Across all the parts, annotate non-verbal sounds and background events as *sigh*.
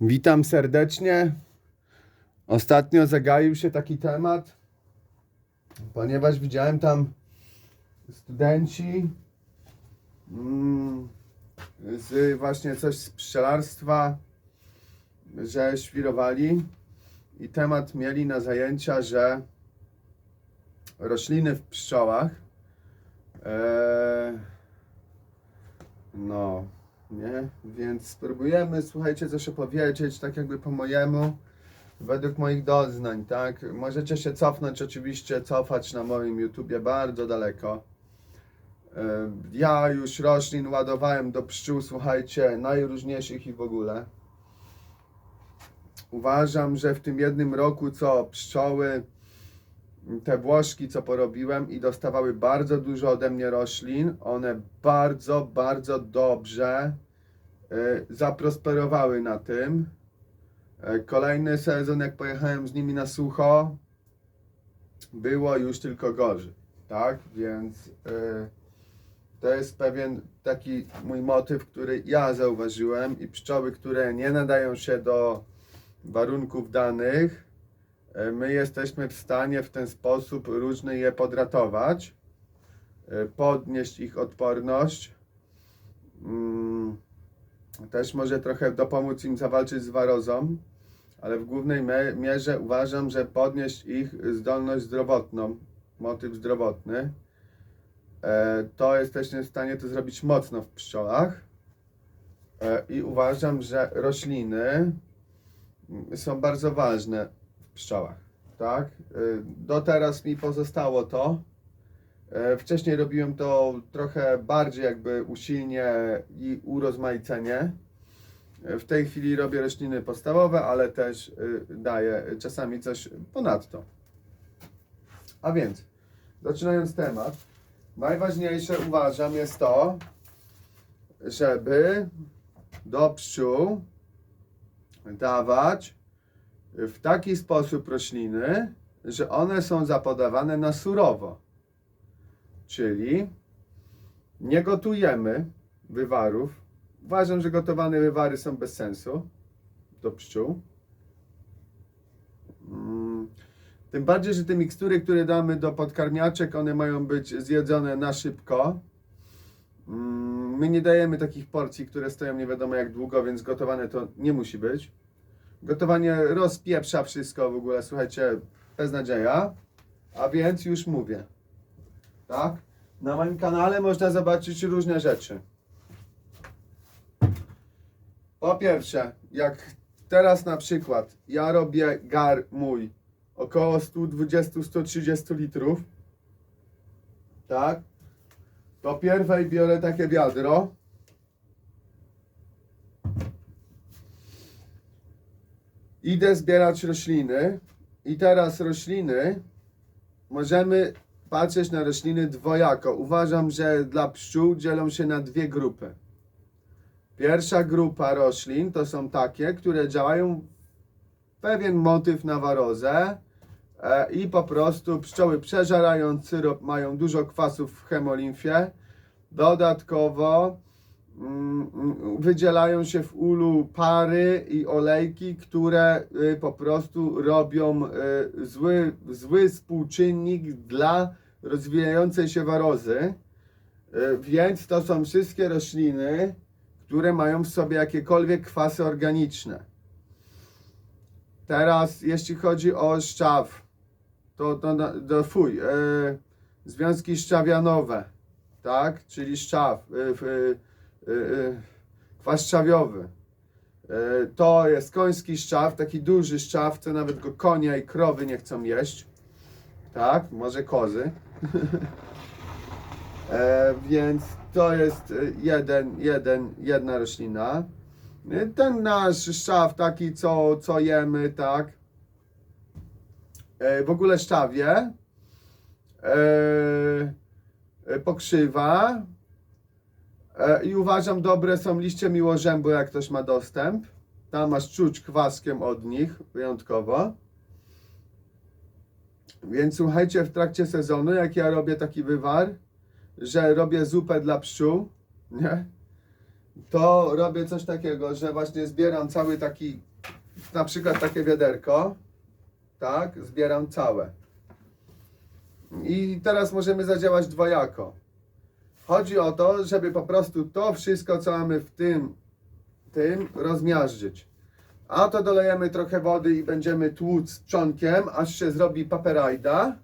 Witam serdecznie. Ostatnio zagaił się taki temat, ponieważ widziałem tam studenci mm, z właśnie coś z pszczelarstwa, że świrowali i temat mieli na zajęcia, że rośliny w pszczołach e, no, nie? Więc spróbujemy, słuchajcie, coś opowiedzieć, tak jakby po mojemu, według moich doznań, tak? Możecie się cofnąć, oczywiście, cofać na moim YouTubie bardzo daleko. E, Ja już roślin ładowałem do pszczół, słuchajcie, najróżniejszych i w ogóle. Uważam, że w tym jednym roku, co pszczoły, te włoszki, co porobiłem i dostawały bardzo dużo ode mnie roślin, one bardzo, bardzo dobrze y, zaprosperowały na tym. E, Kolejny sezon, jak pojechałem z nimi na sucho, było już tylko gorzej, tak? Więc y, to jest pewien taki mój motyw, który ja zauważyłem i pszczoły, które nie nadają się do warunków danych, my jesteśmy w stanie w ten sposób różny je podratować, e, podnieść ich odporność. Mm, Też może trochę dopomóc im zawalczyć z warozą, ale w głównej mierze uważam, że podnieść ich zdolność zdrowotną, motyw zdrowotny. E, To jesteśmy w stanie to zrobić mocno w pszczołach. E, I uważam, że rośliny są bardzo ważne pszczołach, tak? Y, Do teraz mi pozostało to. E, Wcześniej robiłem to trochę bardziej jakby usilnie i urozmaicenie. E, W tej chwili robię rośliny podstawowe, ale też y, daję czasami coś ponadto. A więc, zaczynając temat, najważniejsze uważam jest to, żeby do pszczół dawać w taki sposób rośliny, że one są zapodawane na surowo. Czyli nie gotujemy wywarów. Uważam, że gotowane wywary są bez sensu do pszczół. Mm, Tym bardziej, że te mikstury, które damy do podkarmiaczek, one mają być zjedzone na szybko. Mm, My nie dajemy takich porcji, które stoją nie wiadomo jak długo, więc gotowane to nie musi być. Gotowanie rozpieprza wszystko w ogóle, słuchajcie, beznadzieja. A więc już mówię. Tak? Na moim kanale można zobaczyć różne rzeczy. Po pierwsze, jak teraz na przykład ja robię gar mój około 120-130 litrów. Tak? To pierwej biorę takie wiadro. Idę zbierać rośliny i teraz rośliny możemy patrzeć na rośliny dwojako. Uważam, że dla pszczół dzielą się na dwie grupy. Pierwsza grupa roślin to są takie, które działają pewien motyw na warozę e, i po prostu pszczoły przeżerając syrop mają dużo kwasów w hemolimfie. Dodatkowo wydzielają się w ulu pary i olejki, które y, po prostu robią y, zły, zły współczynnik dla rozwijającej się warozy. Y, Więc to są wszystkie rośliny, które mają w sobie jakiekolwiek kwasy organiczne. Teraz, jeśli chodzi o szczaw, to, to, to fuj, e, związki szczawianowe, tak, czyli szczaw, e, e, kwas szczawiowy. E, to jest koński szczaw, taki duży szczaw, co nawet go konie i krowy nie chcą jeść, tak, może kozy. *laughs* E, więc to jest jeden, jeden, jedna roślina. Ten nasz szczaw taki, co, co jemy, tak. E, w ogóle szczawie. E, e, pokrzywa. E, I uważam, dobre są liście miłożębu, jak ktoś ma dostęp. Tam masz czuć kwaskiem od nich, wyjątkowo. Więc słuchajcie, w trakcie sezonu, jak ja robię taki wywar, że robię zupę dla pszczół, nie? To robię coś takiego, że właśnie zbieram cały taki na przykład takie wiaderko, tak, zbieram całe. I teraz możemy zadziałać dwojako. Chodzi o to, żeby po prostu to wszystko, co mamy w tym, tym rozmiażdżyć. A to dolejemy trochę wody i będziemy tłuc czonkiem, aż się zrobi paperajda.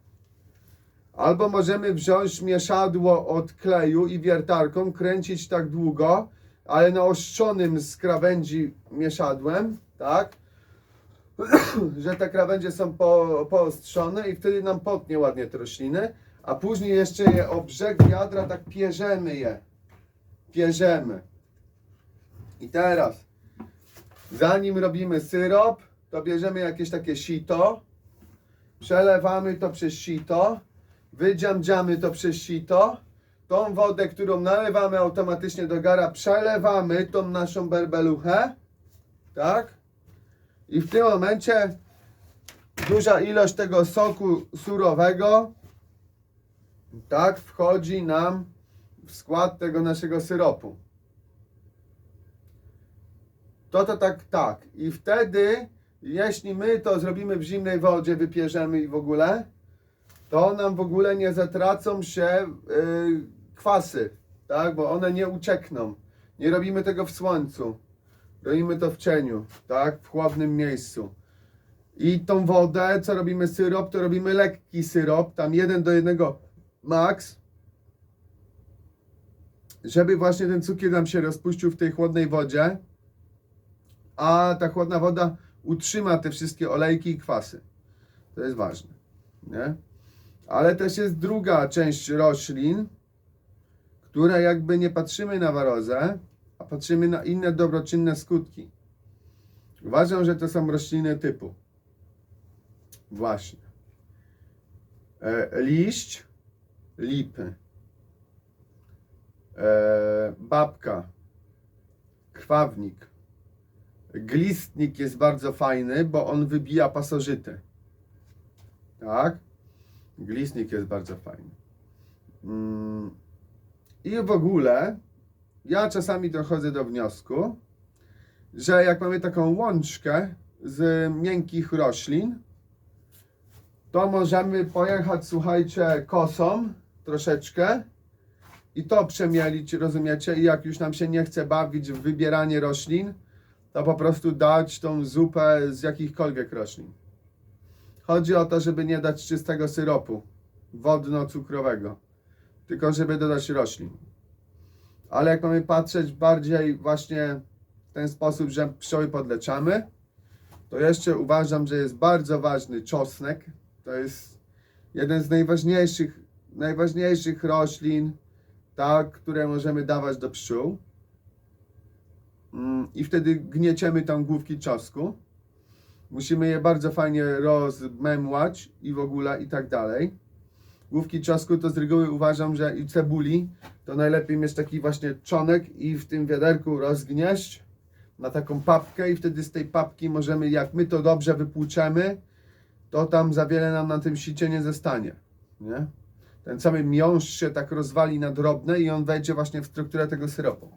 Albo możemy wziąć mieszadło od kleju i wiertarką, kręcić tak długo, ale naostrzonym z krawędzi mieszadłem, tak? *clears throat* że te krawędzie są po, poostrzone i wtedy nam potnie ładnie te rośliny, a później jeszcze je o brzeg wiadra tak pierzemy je. Pierzemy. I teraz, zanim robimy syrop, to bierzemy jakieś takie sito, przelewamy to przez sito, wydziamdziamy to przez sito, tą wodę, którą nalewamy automatycznie do gara, przelewamy tą naszą berbeluchę, tak? I w tym momencie duża ilość tego soku surowego, tak, wchodzi nam w skład tego naszego syropu. To to tak, tak. I wtedy, jeśli my to zrobimy w zimnej wodzie, wypierzemy i w ogóle, to nam w ogóle nie zatracą się yy, kwasy, tak, bo one nie uciekną. Nie robimy tego w słońcu. Robimy to w cieniu, tak? W chłodnym miejscu. I tą wodę, co robimy syrop, to robimy lekki syrop, tam jeden do jednego max, żeby właśnie ten cukier nam się rozpuścił w tej chłodnej wodzie, a ta chłodna woda utrzyma te wszystkie olejki i kwasy. To jest ważne, nie? Ale też jest druga część roślin, które jakby nie patrzymy na warozę, a patrzymy na inne dobroczynne skutki. Uważam, że to są rośliny typu właśnie e, liść lipy, e, babka, krwawnik, glistnik jest bardzo fajny, bo on wybija pasożyty. Tak? Glistnik jest bardzo fajny. Mm. I w ogóle ja czasami dochodzę do wniosku, że jak mamy taką łączkę z miękkich roślin, to możemy pojechać, słuchajcie, kosą troszeczkę i to przemielić, rozumiecie? I jak już nam się nie chce bawić w wybieranie roślin, to po prostu dać tą zupę z jakichkolwiek roślin. Chodzi o to, żeby nie dać czystego syropu wodno-cukrowego, tylko żeby dodać roślin ale jak mamy patrzeć bardziej właśnie w ten sposób, że pszczoły podleczamy, to jeszcze uważam, że jest bardzo ważny czosnek. To jest jeden z najważniejszych, najważniejszych roślin, tak, które możemy dawać do pszczół. Mm, I wtedy gnieciemy tam główki czosnku. Musimy je bardzo fajnie rozmemłać i w ogóle i tak dalej główki czosnku to z reguły uważam, że i cebuli to najlepiej mieć taki właśnie czonek i w tym wiaderku rozgnieść na taką papkę i wtedy z tej papki możemy, jak my to dobrze wypłuczemy, to tam za wiele nam na tym sicie nie zostanie, nie? Ten cały miąższ się tak rozwali na drobne i on wejdzie właśnie w strukturę tego syropu.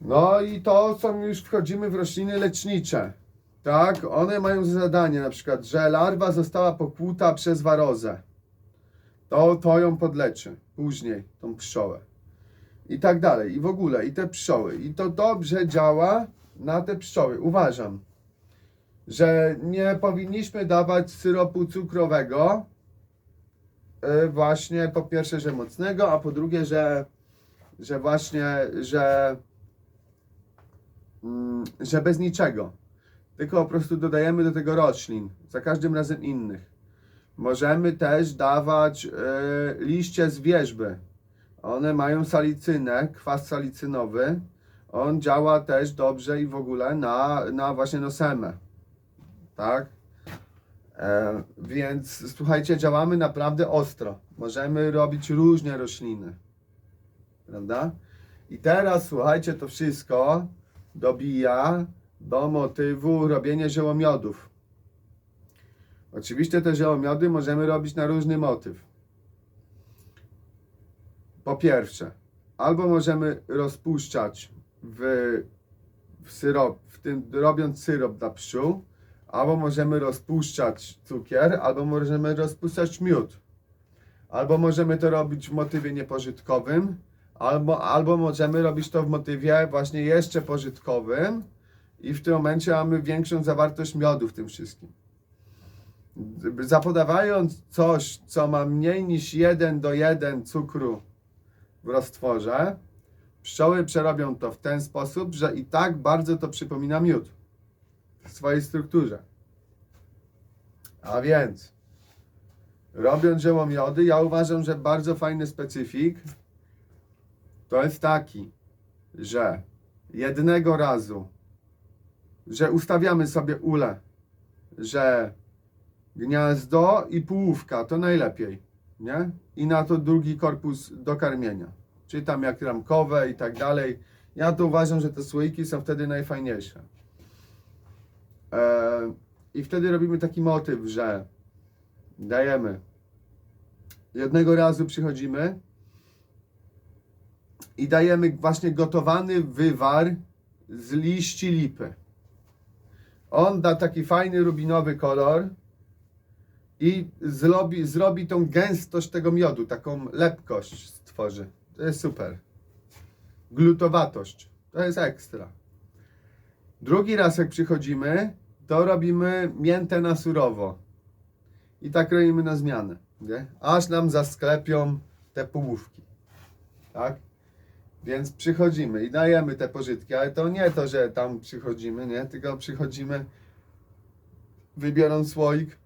No i to są już wchodzimy w rośliny lecznicze. Tak, one mają za zadanie na przykład, że larwa została pokłuta przez warozę. To, to ją podleczy później, tą pszczołę. I tak dalej, i w ogóle, i te pszczoły. I to dobrze działa na te pszczoły. Uważam, że nie powinniśmy dawać syropu cukrowego, właśnie po pierwsze, że mocnego, a po drugie, że, że właśnie, że, mm, że bez niczego tylko po prostu dodajemy do tego roślin, za każdym razem innych. Możemy też dawać e, liście z wierzby. One mają salicynę, kwas salicynowy. On działa też dobrze i w ogóle na, na właśnie nosemę. Tak? E, więc słuchajcie, działamy naprawdę ostro. Możemy robić różne rośliny. Prawda? I teraz słuchajcie, to wszystko dobija do motywu robienia ziełomiodów. Oczywiście te ziełomiody możemy robić na różny motyw. Po pierwsze, albo możemy rozpuszczać w, w syrop, w tym, robiąc syrop dla pszczół, albo możemy rozpuszczać cukier, albo możemy rozpuszczać miód. Albo możemy to robić w motywie niepożytkowym, albo, albo możemy robić to w motywie właśnie jeszcze pożytkowym i w tym momencie mamy większą zawartość miodu w tym wszystkim. Zapodawając coś, co ma mniej niż 1 do 1 cukru w roztworze, pszczoły przerobią to w ten sposób, że i tak bardzo to przypomina miód w swojej strukturze. A więc, robiąc ziołomiody, ja uważam, że bardzo fajny specyfik to jest taki, że jednego razu, że ustawiamy sobie ule, że gniazdo i połówka to najlepiej, nie? I na to drugi korpus do karmienia. Czy tam jak ramkowe i tak dalej. Ja to uważam, że te słoiki są wtedy najfajniejsze. Eee, I wtedy robimy taki motyw, że dajemy. Jednego razu przychodzimy i dajemy właśnie gotowany wywar z liści lipy. On da taki fajny rubinowy kolor i zrobi, zrobi tą gęstość tego miodu, taką lepkość stworzy. To jest super. Glutowatość. To jest ekstra. Drugi raz jak przychodzimy, to robimy miętę na surowo. I tak robimy na zmianę. Nie? Aż nam zasklepią te połówki. Tak? Więc przychodzimy i dajemy te pożytki, ale to nie to, że tam przychodzimy, nie? Tylko przychodzimy, wybiorąc słoik,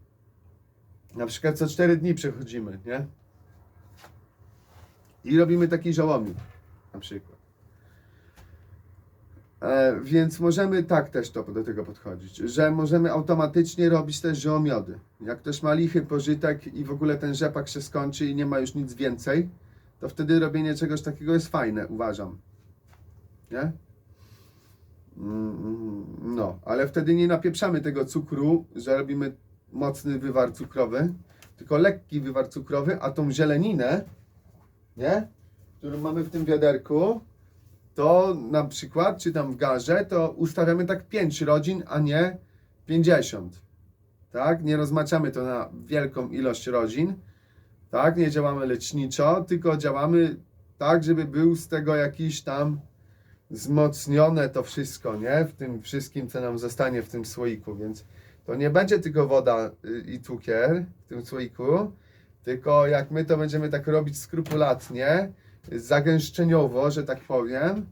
na przykład co 4 dni przechodzimy, nie? I robimy taki żołomiód, na przykład. E, więc możemy tak też to, do tego podchodzić, że możemy automatycznie robić też żołomiody. Jak ktoś ma lichy pożytek i w ogóle ten rzepak się skończy i nie ma już nic więcej, to wtedy robienie czegoś takiego jest fajne, uważam. Nie? Mm, No, ale wtedy nie napieprzamy tego cukru, że robimy mocny wywar cukrowy, tylko lekki wywar cukrowy, a tą zieleninę, nie? Którą mamy w tym wiaderku, to na przykład, czy tam w garze, to ustawiamy tak 5 rodzin, a nie 50. Tak? Nie rozmaczamy to na wielką ilość rodzin. Tak? Nie działamy leczniczo, tylko działamy tak, żeby był z tego jakiś tam wzmocnione to wszystko, nie? W tym wszystkim, co nam zostanie w tym słoiku, więc to nie będzie tylko woda y, i cukier w tym słoiku, tylko jak my to będziemy tak robić skrupulatnie, zagęszczeniowo, że tak powiem,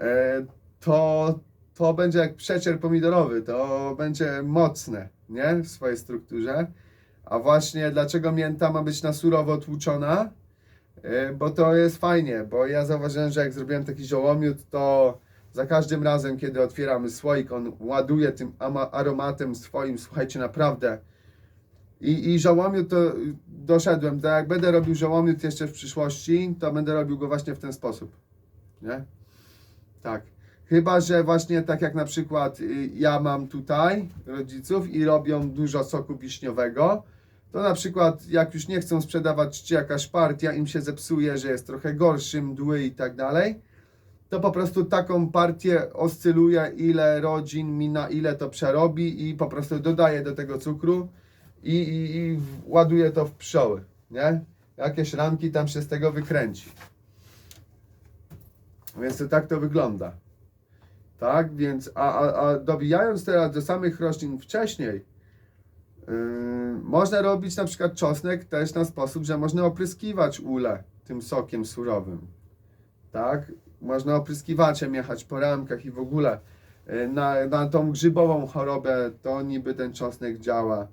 e, to, to będzie jak przecier pomidorowy, to będzie mocne, nie? W swojej strukturze. A właśnie dlaczego mięta ma być na surowo tłuczona? E, Bo to jest fajnie, bo ja zauważyłem, że jak zrobiłem taki żołomiód, to za każdym razem, kiedy otwieramy słoik, on ładuje tym aromatem swoim, słuchajcie, naprawdę. I, i to doszedłem, to jak będę robił żołomiód jeszcze w przyszłości, to będę robił go właśnie w ten sposób. Nie? Tak. Chyba, że właśnie tak jak na przykład y, ja mam tutaj rodziców i robią dużo soku wiśniowego, to na przykład jak już nie chcą sprzedawać, czy jakaś partia im się zepsuje, że jest trochę gorszy, mdły i tak dalej, to po prostu taką partię oscyluje, ile rodzin mi na ile to przerobi i po prostu dodaje do tego cukru i, i, i ładuje to w pszczoły, nie? Jakieś ramki tam się z tego wykręci. Więc to tak to wygląda. Tak, więc, a, a, a dobijając teraz do samych roślin wcześniej, yy, można robić na przykład czosnek też na sposób, że można opryskiwać ule tym sokiem surowym. Tak, można opryskiwaczem jechać po ramkach i w ogóle yy, na, na tą grzybową chorobę to niby ten czosnek działa.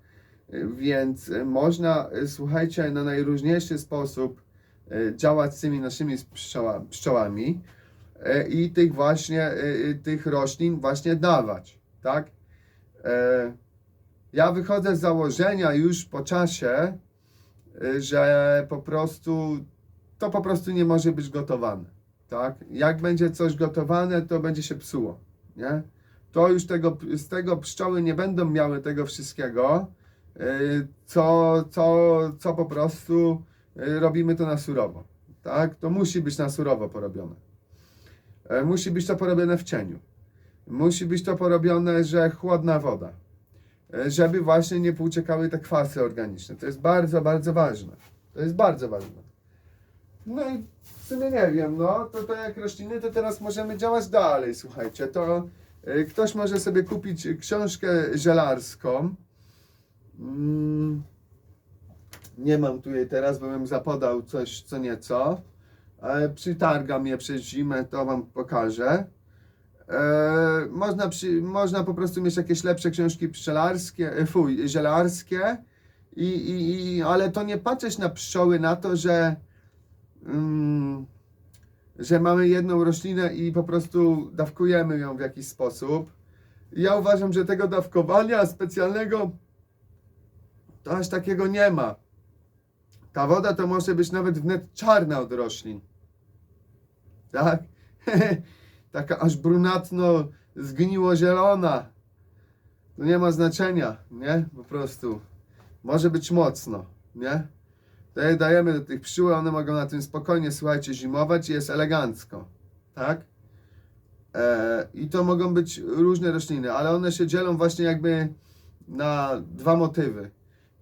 Więc yy, można, yy, słuchajcie, na najróżniejszy sposób yy, działać z tymi naszymi pszczoła, pszczołami e, i tych właśnie, e, e, tych roślin właśnie dawać, tak? E, Ja wychodzę z założenia już po czasie, e, że po prostu to po prostu nie może być gotowane, tak? Jak będzie coś gotowane, to będzie się psuło, nie? To już tego, z tego pszczoły nie będą miały tego wszystkiego, e, co, co, co po prostu e, robimy to na surowo, tak? To musi być na surowo porobione. E, Musi być to porobione w cieniu. musi być to porobione, że chłodna woda, e, żeby właśnie nie pouciekały te kwasy organiczne. To jest bardzo, bardzo ważne. To jest bardzo ważne. No i w sumie nie wiem, no to, to jak rośliny, to teraz możemy działać dalej, słuchajcie, to ktoś może sobie kupić książkę zielarską. Mm, nie mam tu jej teraz, bo bym zapodał coś co nieco, ale przytargam je przez zimę, to wam pokażę. E, można, przy, można po prostu mieć jakieś lepsze książki pszczelarskie, e, fuj, zielarskie, i, i, i, ale to nie patrzeć na pszczoły, na to, że mm, że mamy jedną roślinę i po prostu dawkujemy ją w jakiś sposób. Ja uważam, że tego dawkowania specjalnego to aż takiego nie ma. Ta woda to może być nawet wnet czarna od roślin. Tak? *laughs* Taka aż brunatno zgniło zielona. To nie ma znaczenia, nie? Po prostu. Może być mocno, nie? To je dajemy do tych pszczół, one mogą na tym spokojnie, słuchajcie, zimować i jest elegancko, tak? E, I to mogą być różne rośliny, ale one się dzielą właśnie jakby na dwa motywy.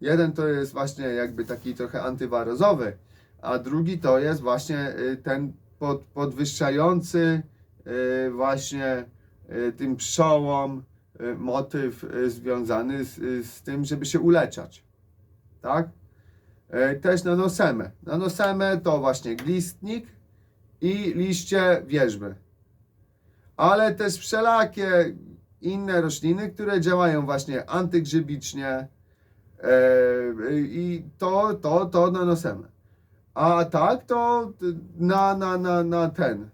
Jeden to jest właśnie jakby taki trochę antywarozowy, a drugi to jest właśnie y, ten pod, podwyższający y, właśnie y, tym pszczołom y, motyw związany z, z tym, żeby się uleczać, tak? Też nanosemę. Nanosemę to właśnie glistnik i liście wierzby. Ale też wszelakie inne rośliny, które działają właśnie antygrzybicznie i to, to, to nanosemę. A tak to na, na, na, na ten.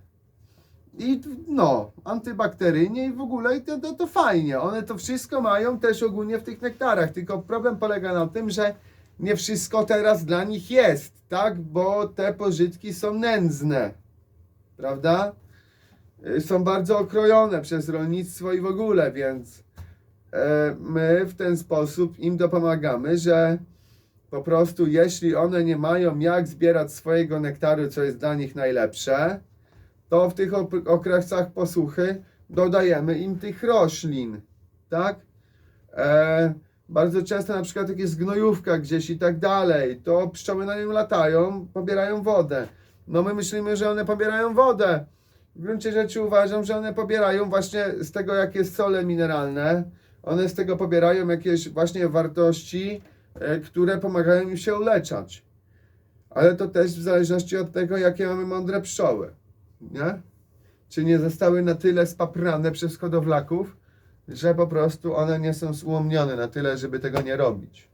I no, antybakteryjnie i w ogóle i to, to, to fajnie. One to wszystko mają też ogólnie w tych nektarach. Tylko problem polega na tym, że nie wszystko teraz dla nich jest, tak? Bo te pożytki są nędzne, prawda? Y, Są bardzo okrojone przez rolnictwo i w ogóle, więc e, my w ten sposób im dopomagamy, że po prostu jeśli one nie mają jak zbierać swojego nektaru, co jest dla nich najlepsze, to w tych okresach posuchy dodajemy im tych roślin, tak? E, bardzo często na przykład jak jest gnojówka gdzieś i tak dalej, to pszczoły na nią latają, pobierają wodę. No my myślimy, że one pobierają wodę. W gruncie rzeczy uważam, że one pobierają właśnie z tego, jakie sole mineralne. One z tego pobierają jakieś właśnie wartości, e, które pomagają im się uleczać. Ale to też w zależności od tego, jakie mamy mądre pszczoły. Nie? Czy nie zostały na tyle spaprane przez hodowlaków, że po prostu one nie są ułomnione na tyle, żeby tego nie robić.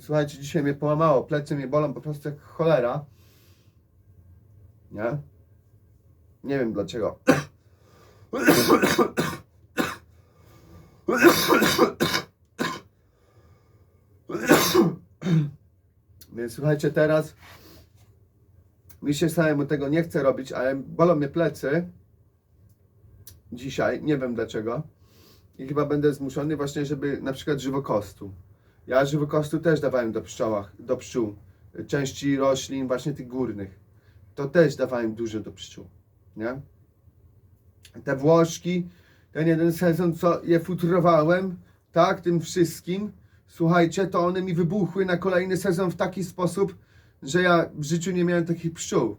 Słuchajcie, dzisiaj mnie połamało, plecy mnie bolą po prostu jak cholera. Nie? Nie wiem dlaczego. Więc słuchajcie, teraz mi się samemu tego nie chce robić, ale bolą mnie plecy dzisiaj, nie wiem dlaczego. I chyba będę zmuszony właśnie, żeby na przykład żywokostu. Ja żywokostu też dawałem do pszczołach, do pszczół. Części roślin właśnie tych górnych. To też dawałem dużo do pszczół, nie? Te Włoszki, ten jeden sezon, co je futrowałem, tak, tym wszystkim, słuchajcie, to one mi wybuchły na kolejny sezon w taki sposób, że ja w życiu nie miałem takich pszczół.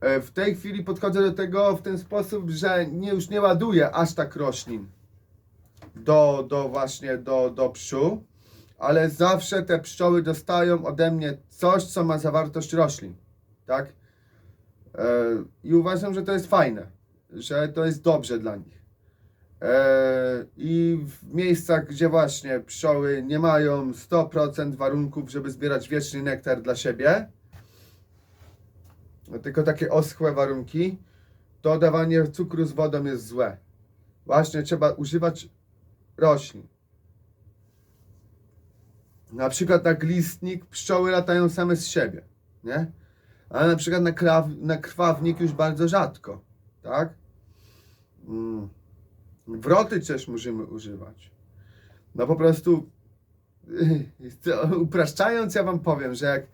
E, W tej chwili podchodzę do tego w ten sposób, że nie, już nie ładuję aż tak roślin do, do właśnie do, do pszczół, ale zawsze te pszczoły dostają ode mnie coś, co ma zawartość roślin, tak? E, I uważam, że to jest fajne, że to jest dobrze dla nich. E, I w miejscach, gdzie właśnie pszczoły nie mają 100% warunków, żeby zbierać wieczny nektar dla siebie, tylko takie oschłe warunki, to dawanie cukru z wodą jest złe. Właśnie trzeba używać roślin. Na przykład na glistnik pszczoły latają same z siebie, nie? Ale na przykład na, kraw, na krwawnik już bardzo rzadko, tak? Mm. Wroty też możemy używać. No po prostu *laughs* upraszczając, ja wam powiem, że jak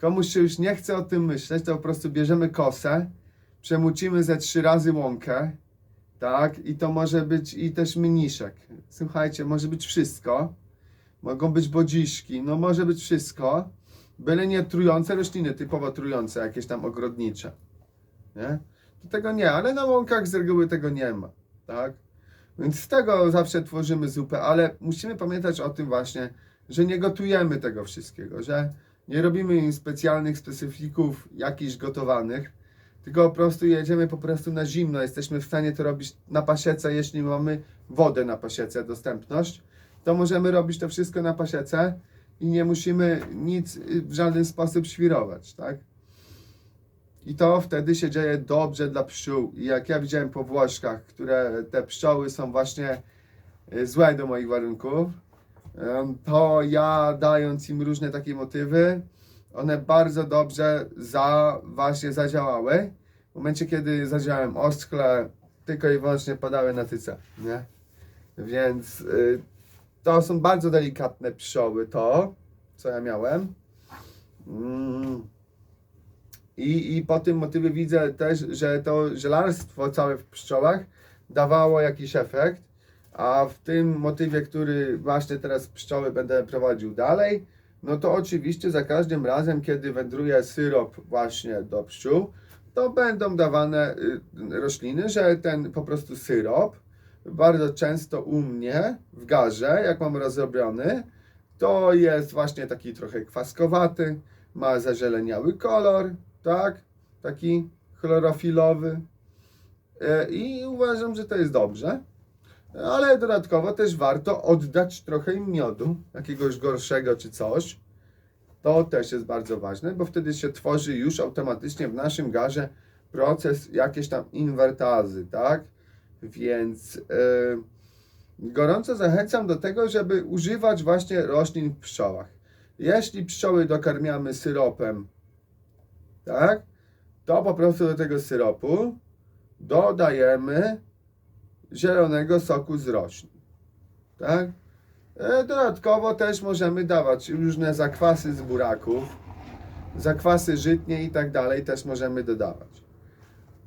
komuś się już nie chce o tym myśleć, to po prostu bierzemy kosę, przemucimy ze trzy razy łąkę, tak? I to może być i też mniszek. Słuchajcie, może być wszystko. Mogą być bodziszki, no może być wszystko. Byle nie trujące rośliny, typowo trujące, jakieś tam ogrodnicze. Nie? To tego nie, ale na łąkach z reguły tego nie ma, tak? Więc z tego zawsze tworzymy zupę, ale musimy pamiętać o tym właśnie, że nie gotujemy tego wszystkiego, że nie robimy im specjalnych specyfików jakichś gotowanych, tylko po prostu jedziemy po prostu na zimno. Jesteśmy w stanie to robić na pasiece, jeśli mamy wodę na pasiece, dostępność, to możemy robić to wszystko na pasiece i nie musimy nic y, w żaden sposób świrować, tak? I to wtedy się dzieje dobrze dla pszczół. I jak ja widziałem po Włoszkach, które te pszczoły są właśnie y, złe do moich warunków, to ja dając im różne takie motywy, one bardzo dobrze za, właśnie zadziałały. W momencie, kiedy zadziałałem oskle, tylko i wyłącznie padały na tyce, nie? Więc y, to są bardzo delikatne pszczoły, to, co ja miałem. Mm. I, I po tym motywie widzę też, że to żelarstwo całe w pszczołach dawało jakiś efekt, a w tym motywie, który właśnie teraz pszczoły będę prowadził dalej, no to oczywiście za każdym razem, kiedy wędruje syrop właśnie do pszczół, to będą dawane y, rośliny, że ten po prostu syrop bardzo często u mnie w garze, jak mam rozrobiony, to jest właśnie taki trochę kwaskowaty, ma zazieleniały kolor, tak? Taki chlorofilowy. E, I uważam, że to jest dobrze. Ale dodatkowo też warto oddać trochę miodu, jakiegoś gorszego czy coś. To też jest bardzo ważne, bo wtedy się tworzy już automatycznie w naszym garze proces jakiejś tam inwertazy, tak? Więc e, gorąco zachęcam do tego, żeby używać właśnie roślin w pszczołach. Jeśli pszczoły dokarmiamy syropem, tak? To po prostu do tego syropu dodajemy zielonego soku z roślin. Tak? E, Dodatkowo też możemy dawać różne zakwasy z buraków, zakwasy żytnie i tak dalej też możemy dodawać.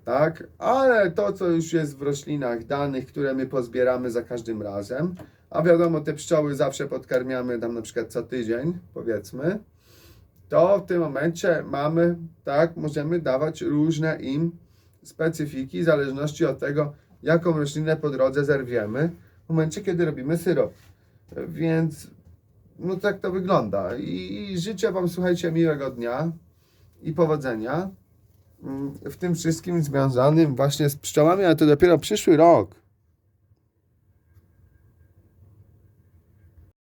Tak? Ale to, co już jest w roślinach danych, które my pozbieramy za każdym razem, a wiadomo, te pszczoły zawsze podkarmiamy tam na przykład co tydzień, powiedzmy, to w tym momencie mamy, tak, możemy dawać różne im specyfiki w zależności od tego, jaką roślinę po drodze zerwiemy w momencie, kiedy robimy syrop. Więc no tak to wygląda. I, i życzę Wam, słuchajcie, miłego dnia i powodzenia w tym wszystkim związanym właśnie z pszczołami, ale to dopiero przyszły rok.